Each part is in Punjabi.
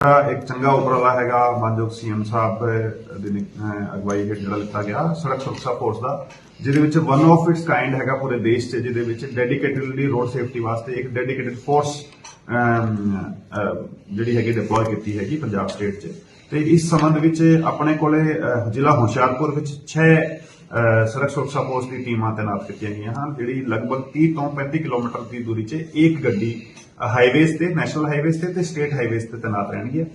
ਇੱਕ ਚੰਗਾ ਉਪਰਾਲਾ ਹੈਗਾ, ਮਾਨਯੋਗ ਸੀਐਮ ਸਾਹਿਬ ਦੀ ਅਗਵਾਈ ਹੇਠ ਜਿਹੜਾ ਲਿੱਤਾ ਗਿਆ, ਸੜਕ ਸੁਰੱਖਿਆ ਫੋਰਸ ਦਾ, ਜਿਹਦੇ ਵਿੱਚ ਵਨ ਆਫ ਇਟਸ ਕਾਈਂਡ ਹੈਗਾ ਪੂਰੇ ਦੇਸ਼ 'ਚ, ਜਿਹਦੇ ਵਿੱਚ ਡੈਡੀਕੇਟਡਲੀ ਰੋਡ ਸੇਫਟੀ ਵਾਸਤੇ ਇੱਕ ਡੈਡੀਕੇਟਿਡ ਫੋਰਸ ਜਿਹੜੀ ਹੈਗੀ ਡਿਪਲੋਏ ਕੀਤੀ ਹੈਗੀ ਪੰਜਾਬ ਸਟੇਟ 'ਚ। ਤੇ ਇਸ ਸੰਬੰਧ ਵਿੱਚ ਆਪਣੇ ਕੋਲੇ ਜ਼ਿਲ੍ਹਾ ਹੁਸ਼ਿਆਰਪੁਰ ਵਿੱਚ 6 ਸੜਕ ਸੁਰੱਖਿਆ ਫੋਰਸ ਦੀ ਟੀਮਾਂ ਤਾਇਨਾਤ ਕੀਤੀਆਂ ਗਈਆਂ ਹਨ, ਜਿਹੜੀ ਲਗਭਗ 30 ਤੋਂ 35 ਕਿਲੋਮੀਟਰ ਦੀ ਦੂਰੀ 'ਚ ਇੱਕ ਗੱਡੀ ਹਾਈਵੇਜ਼ ਤੇ ਨੈਸ਼ਨਲ ਹਾਈਵੇਜ਼ ਤੇ ਤੇ ਸਟੇਟ ਹਾਈਵੇਜ਼ ਤੇ ਤੈਨਾਤ ਰਹਿਣਗੇ।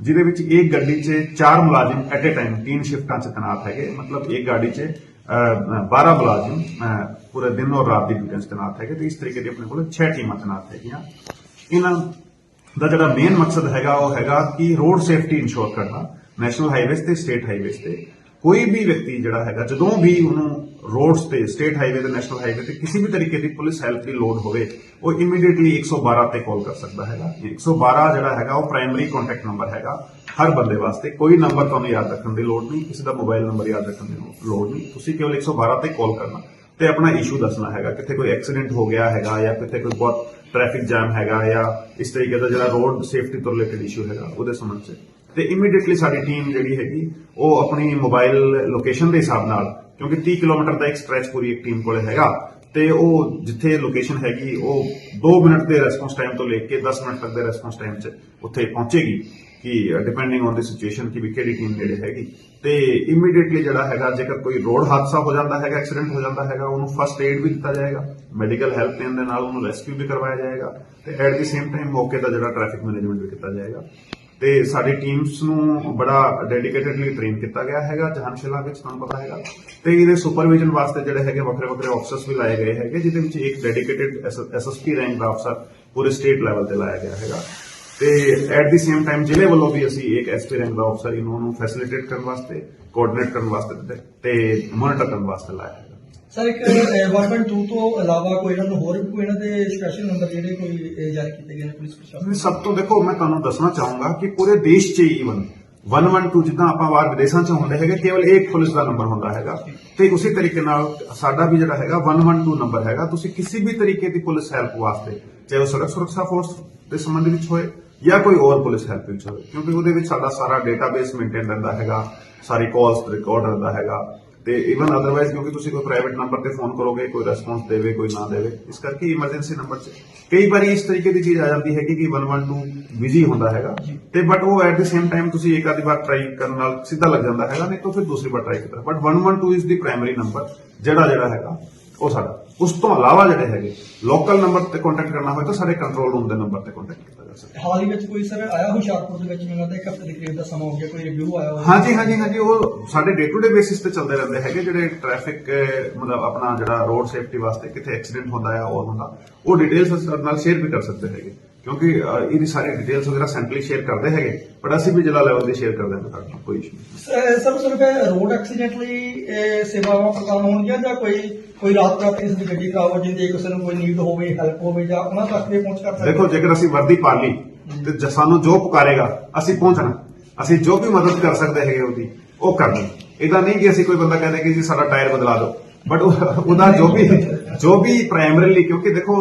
ਜਿਹਦੇ ਵਿੱਚ ਇੱਕ ਗੱਡੀ 'ਚ ਚਾਰ ਮੁਲਾਜ਼ਮ ਐਟ ਅ ਟਾਈਮ ਤਿੰਨ ਸ਼ਿਫਟਾਂ 'ਚ ਤੈਨਾਤ ਹੈਗੇ। ਮਤਲਬ ਇੱਕ ਗੱਡੀ 'ਚ ਅਹ, 12 ਮੁਲਾਜ਼ਮ ਪੂਰੇ ਦਿਨ ਔਰ ਰਾਤ ਦੀ ਡਿਊਟੀ 'ਚ ਤੈਨਾਤ ਹੈਗੇ ਤੇ ਇਸ ਤਰੀਕੇ ਦੀ ਆਪਣੇ ਕੋਲ 6 ਟੀਮਾਂ ਤੈਨਾਤ ਹੈਗੀਆਂ। ਇਹਨਾਂ ਦਾ ਜਿਹੜਾ ਮੇਨ ਮਕਸਦ ਹੈਗਾ ਉਹ ਹੈਗਾ ਕਿ ਰੋਡ ਸੇਫਟੀ ਇਨਸ਼ੋਰ ਕਰਨਾ ਨੈਸ਼ਨਲ ਹਾਈਵੇਜ਼ ਤੇ ਸਟੇਟ ਹਾਈਵੇਜ਼ ਤੇ। ਕੋਈ ਵੀ ਵਿਅਕਤੀ ਜਿਹੜਾ ਹੈਗਾ, ਜਦੋਂ ਵੀ ਉਹਨੂੰ ਰੋਡਸ ਤੇ ਸਟੇਟ ਹਾਈਵੇ ਤੇ ਨੈਸ਼ਨਲ ਹਾਈਵੇ ਤੇ ਕਿਸੇ ਵੀ ਤਰੀਕੇ ਦੀ ਪੁਲਿਸ ਹੈਲਪ ਦੀ ਲੋੜ ਹੋਵੇ, ਉਹ ਇਮੀਡੀਏਟਲੀ 112 ਤੇ ਕਾਲ ਕਰ ਸਕਦਾ ਹੈਗਾ। ਇਹ 112 ਜਿਹੜਾ ਹੈਗਾ, ਉਹ ਪ੍ਰਾਇਮਰੀ ਕੰਟੈਕਟ ਨੰਬਰ ਹੈਗਾ। ਹਰ ਬੰਦੇ ਵਾਸਤੇ ਕੋਈ ਨੰਬਰ ਤੁਹਾਨੂੰ ਯਾਦ ਰੱਖਣ ਦੀ ਲੋੜ ਨਹੀਂ, ਕਿਸੇ ਦਾ ਮੋਬਾਈਲ ਨੰਬਰ ਯਾਦ ਰੱਖਣ ਦੀ ਲੋੜ ਨਹੀਂ। ਤੁਸੀਂ ਕੇਵਲ 112 ਤੇ ਕਾਲ ਕਰਨਾ ਤੇ ਆਪਣਾ ਇਸ਼ੂ ਦੱਸਣਾ ਹੈਗਾ ਕਿਤੇ ਕੋਈ ਐਕਸੀਡੈਂਟ ਹੋ ਗਿਆ ਹੈਗਾ ਜਾਂ ਕਿਤੇ ਕੋਈ ਬਹੁਤ ਟ੍ਰੈਫਿਕ ਜਾਮ ਹੈਗਾ ਜਾਂ ਇਸ ਤਰੀਕੇ ਦਾ ਜਿਹੜਾ ਰੋਡ ਸੇਫਟੀ ਤੋਂ ਰਿਲੇਟਡ ਇਸ਼ੂ ਹੈਗਾ, ਉਹਦੇ ਸੰਬੰਧ 'ਚ। ਤੇ ਇਮੀਡੀਏਟਲੀ ਸਾਡੀ ਟੀਮ ਜਿਹੜੀ ਹੈਗੀ, ਉਹ ਆਪਣੀ ਮੋਬਾਈਲ ਲੋਕੇਸ਼ਨ ਦੇ ਹਿਸਾਬ ਨਾਲ, ਕਿਉਂਕਿ 30 ਕਿਲੋਮੀਟਰ ਦਾ ਇੱਕ ਸਟ੍ਰੈਚ ਪੂਰੀ ਇੱਕ ਟੀਮ ਕੋਲੇ ਹੈਗਾ, ਤੇ ਉਹ ਜਿੱਥੇ ਲੋਕੇਸ਼ਨ ਹੈਗੀ, ਉਹ 2 ਮਿੰਟ ਦੇ ਰੈਸਪੌਂਸ ਟਾਈਮ ਤੋਂ ਲੈ ਕੇ 10 ਮਿੰਟ ਤੱਕ ਦੇ ਰੈਸਪੌਂਸ ਟਾਈਮ 'ਚ ਉੱਥੇ ਪਹੁੰਚੇਗੀ, ਕਿ ਡਿਪੈਂਡਿੰਗ ਔਨ ਦੀ ਸਿਚੁਏਸ਼ਨ ਕਿ ਵੀ ਕਿਹੜੀ ਟੀਮ ਨੇੜੇ ਹੈਗੀ। ਤੇ ਇਮੀਡੀਏਟਲੀ ਜਿਹੜਾ ਹੈਗਾ, ਜੇਕਰ ਕੋਈ ਰੋਡ ਹਾਦਸਾ ਹੋ ਜਾਂਦਾ ਹੈਗਾ ਐਕਸੀਡੈਂਟ ਹੋ ਜਾਂਦਾ ਹੈਗਾ, ਉਹਨੂੰ ਫਸਟ ਏਡ ਵੀ ਦਿੱਤਾ ਜਾਏਗਾ ਮੈਡੀਕਲ ਹੈਲਪ ਦੇਣ ਦੇ ਨਾਲ ਉਹਨੂੰ ਰੈਸਕਿਊ ਵੀ ਕਰਵਾਇਆ ਜਾਏਗਾ, ਤੇ ਐਟ ਦੀ ਸੇਮ ਟਾਈਮ ਮੌਕੇ ਦਾ ਜਿਹੜਾ ਟ੍ਰੈਫਿਕ ਮੈਨੇਜਮੈਂਟ ਵੀ ਕੀਤਾ ਜਾਏਗਾ। ਤੇ ਸਾਡੀ ਟੀਮਸ ਨੂੰ ਬੜਾ ਡੈਡੀਕੇਟਿਡਲੀ ਟ੍ਰੇਨ ਕੀਤਾ ਗਿਆ ਹੈਗਾ ਜਹਾਨਸ਼ਿਲਾ ਵਿੱਚ ਤੁਹਾਨੂੰ ਪਤਾ ਹੈਗਾ। ਤੇ ਇਹਦੇ ਸੁਪਰਵਿਜ਼ਨ ਵਾਸਤੇ ਜਿਹੜੇ ਹੈਗੇ ਵੱਖਰੇ ਵੱਖਰੇ ਆਫਸਰਸ ਵੀ ਲਾਏ ਗਏ ਹੈਗੇ, ਜਿਹਦੇ ਵਿੱਚ ਇੱਕ ਡੈਡੀਕੇਟਡ ਐਸਐਸਪੀ ਰੈਂਕ ਦਾ ਅਫਸਰ ਪੂਰੇ ਸਟੇਟ ਲੈਵਲ ਤੇ ਲਾਇਆ ਗਿਆ ਹੈਗਾ। ਤੇ ਐਟ ਦੀ ਸੇਮ ਟਾਈਮ ਜ਼ਿਲ੍ਹੇ ਵੱਲੋਂ ਵੀ ਅਸੀਂ ਇੱਕ ਐਸਪੀ ਰੈਂਕ ਦਾ ਅਫਸਰ ਇਹਨਾਂ ਨੂੰ ਫੈਸਿਲਿਟੇਟ ਕਰਨ ਵਾਸਤੇ ਕੋਆਰਡੀਨੇਟ ਕਰਨ ਵਾਸਤੇ ਤੇ- ਤੇ ਮੋਨੀਟਰ ਕਰਨ ਵਾਸਤੇ ਲਾਇਆ ਹੈ ਸਰ ਇੱਕ 112 ਤੋਂ ਇਲਾਵਾ ਕੋਈ ਇਹਨਾਂ ਨੂੰ ਹੋਰ ਵੀ ਕੋਈ ਇਹਨਾਂ ਦੇ ਸਪੈਸ਼ਲ ਨੰਬਰ ਜਿਹੜੇ ਕੋਈ ਜਾਰੀ ਕੀਤੇ ਗਏ ਨੇ ਪੁਲਿਸ ਪ੍ਰਸ਼ਾਸਨ ਨਹੀਂ, ਸਭ ਤੋਂ ਦੇਖੋ ਮੈਂ ਤੁਹਾਨੂੰ ਦੱਸਣਾ ਚਾਹੂੰਗਾ ਕਿ ਪੂਰੇ ਦੇਸ਼ 'ਚ ਈਵਨ 112 ਜਿੱਦਾਂ ਆਪਾਂ ਬਾਹਰ ਵਿਦੇਸ਼ਾਂ 'ਚ ਹੁੰਦੇ ਹੈਗੇ ਕੇਵਲ ਇੱਕ ਪੁਲਿਸ ਦਾ ਨੰਬਰ ਹੁੰਦਾ ਹੈਗਾ। ਤੇ ਉਸੇ ਤਰੀਕੇ ਨਾਲ ਸਾਡਾ ਵੀ ਜਿਹੜਾ ਹੈਗਾ 112 ਨੰਬਰ ਹੈਗਾ। ਤੁਸੀਂ ਕਿਸੇ ਵੀ ਤਰੀਕੇ ਦੀ ਪੁਲਿਸ ਹੈਲਪ ਵਾਸਤੇ ਚਾਹੇ ਉਹ ਸੜਕ ਸੁਰੱਖਿਆ ਫੋਰਸ ਦੇ ਸੰਬੰਧ ਵਿੱਚ ਹੋਏ ਜਾਂ ਕੋਈ ਹੋਰ ਪੁਲਿਸ ਹੈਲਪ ਵਿੱਚ ਹੋਵੇ ਕਿਉਂਕਿ ਉਹਦੇ ਵਿੱਚ ਸਾਡਾ ਸਾਰਾ ਡੇਟਾਬੇਸ ਮੇਨਟੇਨ ਰਹਿੰਦਾ ਹੈਗਾ ਸਾਰੀ ਕਾਲਸ ਰਿਕਾਰਡ ਰਹਿੰਦਾ ਹੈਗਾ। ਤੇ ਇਵਨ ਅਦਰਵਾਈਜ਼ ਕਿਉਂਕਿ ਤੁਸੀਂ ਕੋਈ ਪ੍ਰਾਈਵੇਟ ਨੰਬਰ ਤੇ ਫੋਨ ਕਰੋਗੇ ਕੋਈ ਰਿਸਪੌਂਸ ਦੇਵੇ ਕੋਈ ਨਾ ਦੇਵੇ ਇਸ ਕਰਕੇ ਇਮਰਜੈਂਸੀ ਨੰਬਰ 'ਚ ਕਈ ਵਾਰੀ ਇਸ ਤਰੀਕੇ ਦੀ ਚੀਜ਼ ਆ ਜਾਂਦੀ ਹੈ ਕਿ 112 ਬਿਜ਼ੀ ਹੁੰਦਾ ਹੈਗਾ। ਤੇ ਬਟ ਉਹ ਐਟ ਦੀ ਸੇਮ ਟਾਈਮ ਤੁਸੀਂ ਇੱਕ ਆਧੀ ਵਾਰ ਟਰਾਈ ਕਰਨ ਨਾਲ ਸਿੱਧਾ ਲੱਗ ਜਾਂਦਾ ਹੈਗਾ ਨਹੀਂ ਤਾਂ ਫਿਰ ਦੂਸਰੀ ਵਾਰ ਟਰਾਈ ਕਰਦਾ but 112 is the primary number ਜਿਹੜਾ ਜਿਹੜਾ ਹੈਗਾ ਉਹ ਸਾਡਾ। ਉਸ ਤੋਂ ਇਲਾਵਾ ਜਿਹੜੇ ਹੈਗੇ ਲੋਕਲ ਨੰਬਰ ਤੇ ਕੰਟੈਕਟ ਕਰਨਾ ਹੋਵੇ ਤਾਂ ਸਾਡੇ ਕੰਟਰੋਲ ਰੂਮ ਦੇ ਨੰਬਰ ਤੇ ਕੰਟੈਕਟ ਕੀਤਾ ਜਾ ਸਕਦਾ। ਹਾਲ ਹੀ ਵਿੱਚ ਕੋਈ ਸਰ ਆਇਆ ਹੁਸ਼ਿਆਰਪੁਰ ਦੇ ਵਿੱਚ? ਮੈਨੂੰ ਲੱਗਦਾ ਇੱਕ ਹਫ਼ਤੇ ਦੇ ਕਰੀਬ ਦਾ ਸਮਾਂ ਹੋ ਗਿਆ ਕੋਈ ਰਿਵਿਊ ਆਇਆ ਹੋਇਆ ਹਾਂਜੀ ਹਾਂਜੀ ਹਾਂਜੀ ਉਹ ਸਾਡੇ ਡੇ ਟੂ ਡੇ ਬੇਸਿਸ ਤੇ ਚੱਲਦੇ ਰਹਿੰਦੇ ਹੈਗੇ ਜਿਹੜੇ ਟ੍ਰੈਫਿਕ ਮਤਲਬ ਆਪਣਾ ਜਿਹੜਾ ਰੋਡ ਸੇਫਟੀ ਵਾਸਤੇ ਕਿੱਥੇ ਐਕਸੀਡੈਂਟ ਹੁੰਦਾ ਹੈ ਔਰ ਹੁੰਦਾ ਉਹ ਡਿਟੇਲਸ ਨਾਲ ਸ਼ੇਅਰ ਵੀ ਕਰ ਸਕਦੇ ਹੈਗੇ। ਕਿਉਂਕਿ ਇਹਦੀ ਸਾਰੀ ਡਿਟੇਲਸ ਵਗੈਰਾ ਸੈਂਟਰਲੀ ਸ਼ੇਅਰ ਕਰਦੇ ਹੈਗੇ ਪਰ ਅਸੀਂ ਵੀ ਜ਼ਿਲ੍ਹਾ ਲੈਵਲ ਤੇ ਸ਼ੇਅਰ ਕਰਦੇ ਹਾਂ ਤੁਹਾਡੇ ਨਾਲ ਕੋਈ ਇਸ਼ੂ ਸਰ ਸਿਰਫ ਰੋਡ ਐਕਸੀਡੈਂਟ ਲਈ ਸੇਵਾਵਾਂ ਪ੍ਰਦਾਨ ਹੋਣਗੀਆਂ ਜਾਂ ਕੋਈ ਕੋਈ ਰਾਤ ਰਾਤ ਕਿਸੇ ਦੀ ਗੱਡੀ ਖਰਾਬ ਹੋ ਜਾਂਦੀ ਕਿਸੇ ਨੂੰ ਕੋਈ ਨੀਡ ਹੋਵੇ ਹੈਲਪ ਹੋਵੇ ਜਾਂ ਉਹਨਾਂ ਤੱਕ ਵੀ ਪਹੁੰਚ ਕਰ ਸਕਦੇ? ਦੇਖੋ ਜੇਕਰ ਅਸੀਂ ਵਰਦੀ ਪਾ ਲਈ ਤੇ ਜ- ਸਾਨੂੰ ਜੋ ਪੁਕਾਰੇਗਾ ਅਸੀਂ ਪਹੁੰਚਣਾ। ਅਸੀਂ ਜੋ ਵੀ ਮਦਦ ਕਰ ਸਕਦੇ ਹੈਗੇ ਉਹਦੀ ਉਹ ਕਰਨੀ। ਇਹਦਾ ਨਹੀਂ ਕਿ ਅਸੀਂ ਕੋਈ ਬੰਦਾ ਕਹਿੰਦੇ ਕਿ ਜੀ ਸਾਡਾ ਟਾਇਰ ਬਦਲਾ ਦਿਓ ਬਟ ਉਹਦਾ ਜੋ ਵੀ ਜੋ ਵੀ ਪ੍ਰਾਇਮਰੀਲੀ ਕਿਉਂਕਿ ਦੇਖੋ